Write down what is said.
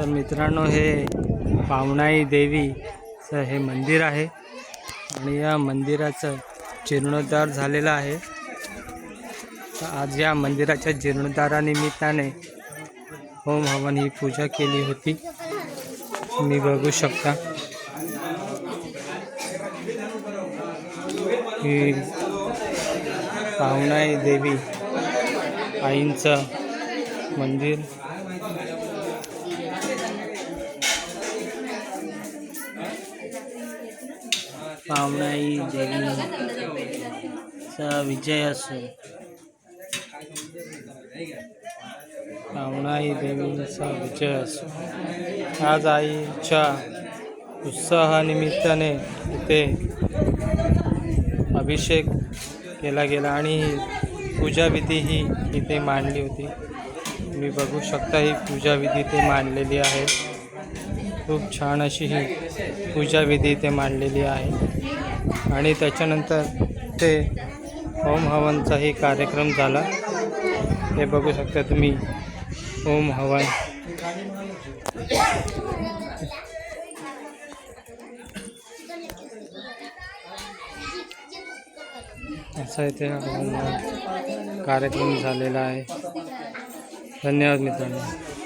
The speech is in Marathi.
तर मित्रांनो हे पावणाई देवीचं हे मंदिर आहे. आणि या मंदिराचं जीर्णोद्धार झालेला आहे. तर आज या मंदिराच्या जीर्णोद्धारानिमित्ताने होम हवन ही पूजा केली होती. तुम्ही बघू शकता. ही पावनाई देवी आईंचं मंदिर. पावनाई देवीचा विजय असो पावनाई देवीचा विजय असो आज आईच्या उत्साहानिमित्ताने इथे अभिषेक केला गेला आणि पूजाविधी ही इथे मांडली होती. तुम्ही बघू शकता ही पूजाविधी इथे मांडलेली आहे. खूप छान अशी ही पूजाविधी इथे मांडलेली आहे. आणि त्याच्यानंतर ते होम हवनचाही कार्यक्रम झाला. हे बघू शकता तुम्ही होम हवन. असा इथे कार्यक्रम झालेला आहे. धन्यवाद मित्रांनो.